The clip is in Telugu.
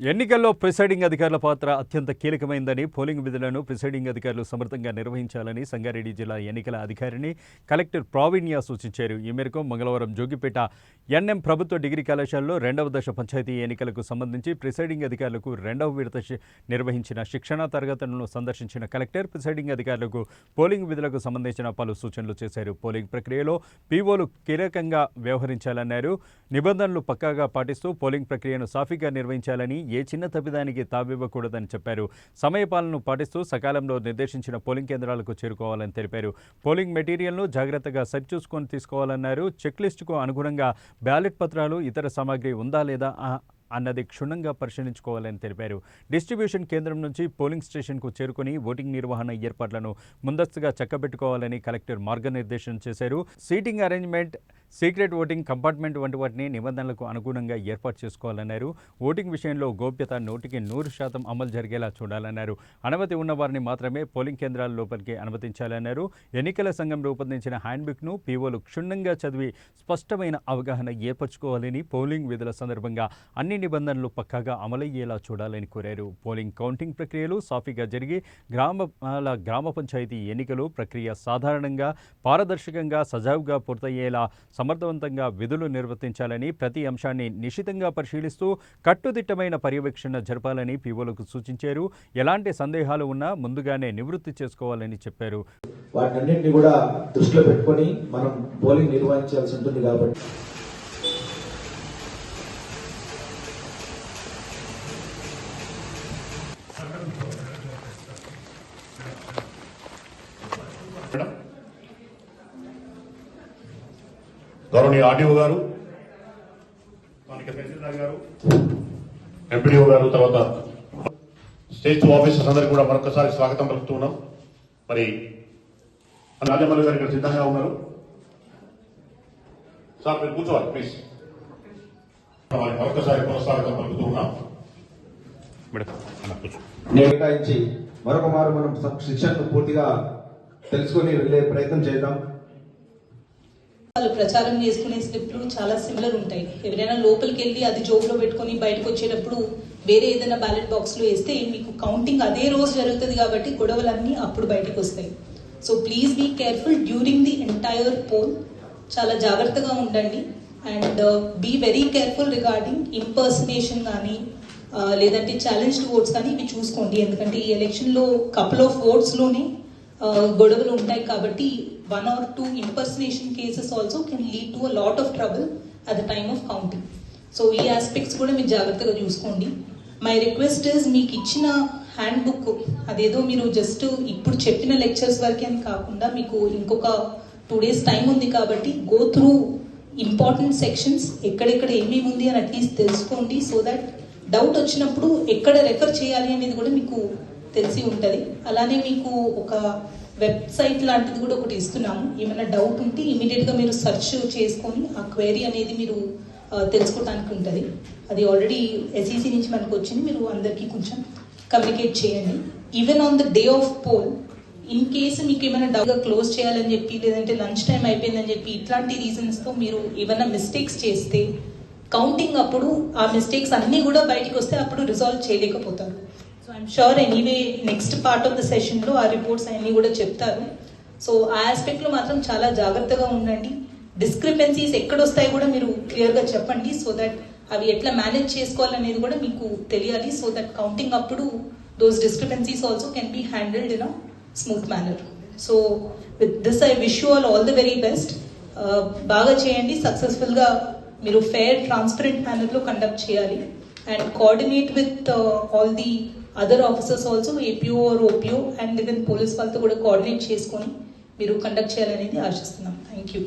ఎన్నికల్లో ప్రిసైడింగ్ అధికారుల పాత్ర అత్యంత కీలకమైందని పోలింగ్ విధులను ప్రిసైడింగ్ అధికారులు సమర్థంగా నిర్వహించాలని సంగారెడ్డి జిల్లా ఎన్నికల అధికారిని కలెక్టర్ ప్రావీణ్య సూచించారు. ఈ మేరకు మంగళవారం జోగిపేట ఎన్ఎం ప్రభుత్వ డిగ్రీ కళాశాలలో రెండవ దశ పంచాయతీ ఎన్నికలకు సంబంధించి ప్రిసైడింగ్ అధికారులకు రెండవ విడత శి- నిర్వహించిన శిక్షణా తరగతులను సందర్శించిన కలెక్టర్ ప్రిసైడింగ్ అధికారులకు పోలింగ్ విధులకు సంబంధించిన పలు సూచనలు చేశారు. పోలింగ్ ప్రక్రియలో పీఓలు కీలకంగా వ్యవహరించాలన్నారు. నిబంధనలు పక్కాగా పాటిస్తూ పోలింగ్ ప్రక్రియను సాఫీగా నిర్వహించాలని ఏ చిన్న తప్పిదానికి తావివ్వకూడదని చెప్పారు. సమయపాలనను పాటిస్తూ సకాలంలో నిర్దేశించిన పోలింగ్ కేంద్రాలకు చేరుకోవాలని తెలిపారు. పోలింగ్ మెటీరియల్ను జాగ్రత్తగా సరిచూసుకొని తీసుకోవాలన్నారు. చెక్ లిస్టుకు అనుగుణంగా బ్యాలెట్ పత్రాలు ఇతర సామాగ్రి ఉందా లేదా అన్నది క్షుణ్ణంగా పరిశీలించుకోవాలని తెలిపారు. డిస్ట్రిబ్యూషన్ కేంద్రం నుంచి పోలింగ్ స్టేషన్కు చేరుకుని ఓటింగ్ నిర్వహణ ఏర్పాట్లను ముందస్తుగా చక్కబెట్టుకోవాలని కలెక్టర్ మార్గనిర్దేశం చేశారు. Seating arrangement secret voting compartment వంటి వాటిని నిబంధనలకు అనుగుణంగా ఏర్పాటు చేసుకోవాలన్నారు. ఓటింగ్ విషయంలో గోప్యత నూటికి నూరు శాతం అమలు జరిగేలా చూడాలన్నారు. అనుమతి ఉన్న వారిని మాత్రమే పోలింగ్ కేంద్రాల లోపలికి అనుమతించాలన్నారు. ఎన్నికల సంఘం రూపొందించిన హ్యాండ్బుక్ను పీఓలు క్షుణ్ణంగా చదివి స్పష్టమైన అవగాహన ఏర్పరచుకోవాలని పోలింగ్ విధుల సందర్భంగా అన్ని నిబంధనలు పక్కాగా అమలయ్యేలా చూడాలని కోరారు. పోలింగ్ కౌంటింగ్ ప్రక్రియలు సాఫీగా జరిగి గ్రామాల గ్రామ పంచాయతీ ఎన్నికలు ప్రక్రియ సాధారణంగా పారదర్శకంగా సజావుగా పూర్తయ్యేలా సమర్థవంతంగా విధులు నిర్వర్తించాలని ప్రతి అంశాన్ని నిశితంగా పరిశీలిస్తూ కట్టుదిట్టమైన పర్యవేక్షణ జరపాలని పీఓలకు సూచించారు. ఎలాంటి సందేహాలు ఉన్నా ముందుగానే నివృత్తి చేసుకోవాలని చెప్పారు. వాటన్నింటినీ కూడా దృష్టిలో పెట్టుకొని మనం పోలింగ్ నిర్వహించాల్సి ఉంటుంది కాబట్టి. గౌరవనీయ ఆర్డీఓ గారు స్థానిక తహసీల్దార్ గారు ఎంపీడీఓ గారు తర్వాత స్టేట్ ఆఫీసర్స్ అందరికీ కూడా మరొకసారి స్వాగతం పలుకుతూ ఉన్నాం మరి రాజమల్లి గారు ఇక్కడ సిద్ధంగా ఉన్నారు. సార్ మీరు కూర్చోవాలి ప్లీజ్. మరొకసారి పునఃస్వాగతం పలుకుతూ ఉన్నాం మేడం అన్న కూర్చో. కేటాయించి మరొక మారు మనం సబ్ శిక్షణను పూర్తిగా తెలుసుకొని వెళ్ళే ప్రయత్నం చేద్దాం. వాళ్ళు ప్రచారం చేసుకునే స్లిప్లు చాలా సిమిలర్ ఉంటాయి. ఎవరైనా లోపలికి వెళ్ళి అది జోబులో పెట్టుకొని బయటకు వచ్చేటప్పుడు వేరే ఏదైనా బ్యాలెట్ బాక్స్లో వేస్తే మీకు కౌంటింగ్ అదే రోజు జరుగుతుంది కాబట్టి గొడవలన్నీ అప్పుడు బయటకు వస్తాయి so please be careful during the entire poll చాలా జాగ్రత్తగా ఉండండి. And be very careful regarding impersonation కానీ uh, లేదంటే ఛాలెంజ్డ్ ఓట్స్ కానీ ఇవి చూసుకోండి. ఎందుకంటే ఈ ఎలక్షన్లో కపుల్ ఆఫ్ ఓట్స్లోనే గొడవలు ఉంటాయి కాబట్టి one or two impersonation cases also can lead to a lot of trouble at the time of counting so ఈ ఆస్పెక్ట్స్ కూడా మీరు జాగ్రత్తగా చూసుకోండి. మై రిక్వెస్ట్ ఇస్ మీకు ఇచ్చిన హ్యాండ్ బుక్ అదేదో మీరు జస్ట్ ఇప్పుడు చెప్పిన లెక్చర్స్ వరకే అని కాకుండా మీకు ఇంకొక టూ డేస్ టైం ఉంది కాబట్టి గో త్రూ ఇంపార్టెంట్ సెక్షన్స్ ఎక్కడెక్కడ ఏమేమి ఉంది అని అట్లీస్ట్ తెలుసుకోండి సో దట్ డౌట్ వచ్చినప్పుడు ఎక్కడ రెఫర్ చేయాలి అనేది కూడా మీకు తెలిసి ఉంటుంది. అలానే మీకు ఒక వెబ్సైట్ లాంటిది కూడా ఒకటి ఇస్తున్నాము. ఏమైనా డౌట్ ఉంటే ఇమీడియట్గా మీరు సెర్చ్ చేసుకొని ఆ క్వైరీ అనేది మీరు తెలుసుకోవడానికి ఉంటుంది. అది ఆల్రెడీ ఎస్ఈసి నుంచి మనకు వచ్చింది. మీరు అందరికీ కొంచెం కమ్యూనికేట్ చేయండి. Even on the day of poll in case మీకు ఏమైనా డౌట్గా క్లోజ్ చేయాలని చెప్పి లేదంటే లంచ్ టైం అయిపోయిందని చెప్పి ఇట్లాంటి రీజన్స్తో మీరు ఏమైనా మిస్టేక్స్ చేస్తే కౌంటింగ్ అప్పుడు ఆ మిస్టేక్స్ అన్నీ కూడా బయటికి వస్తే అప్పుడు resolve చేయలేకపోతారు. So I'm sure anyway next part of the సెషన్లో ఆ రిపోర్ట్స్ అన్నీ కూడా చెప్తారు. సో ఆ ఆస్పెక్ట్లో మాత్రం చాలా జాగ్రత్తగా ఉండండి. డిస్క్రిపెన్సీస్ ఎక్కడొస్తాయి కూడా మీరు క్లియర్గా చెప్పండి. సో దట్ అవి ఎట్లా మేనేజ్ చేసుకోవాలనేది కూడా మీకు తెలియాలి. సో దట్ కౌంటింగ్ అప్పుడు those discrepancies also can be handled in a smooth manner so with this I wish you all all the very best బాగా చేయండి. సక్సెస్ఫుల్గా మీరు ఫేర్ ట్రాన్స్పరెంట్ మేనర్లో కండక్ట్ చేయాలి. And coordinate with all the other officers also APO or OPO and even police వాళ్ళతో కూడా కోఆర్డినేట్ చేసుకొని మీరు కండక్ట్ చేయాలనేది ఆశిస్తున్నాం. Thank you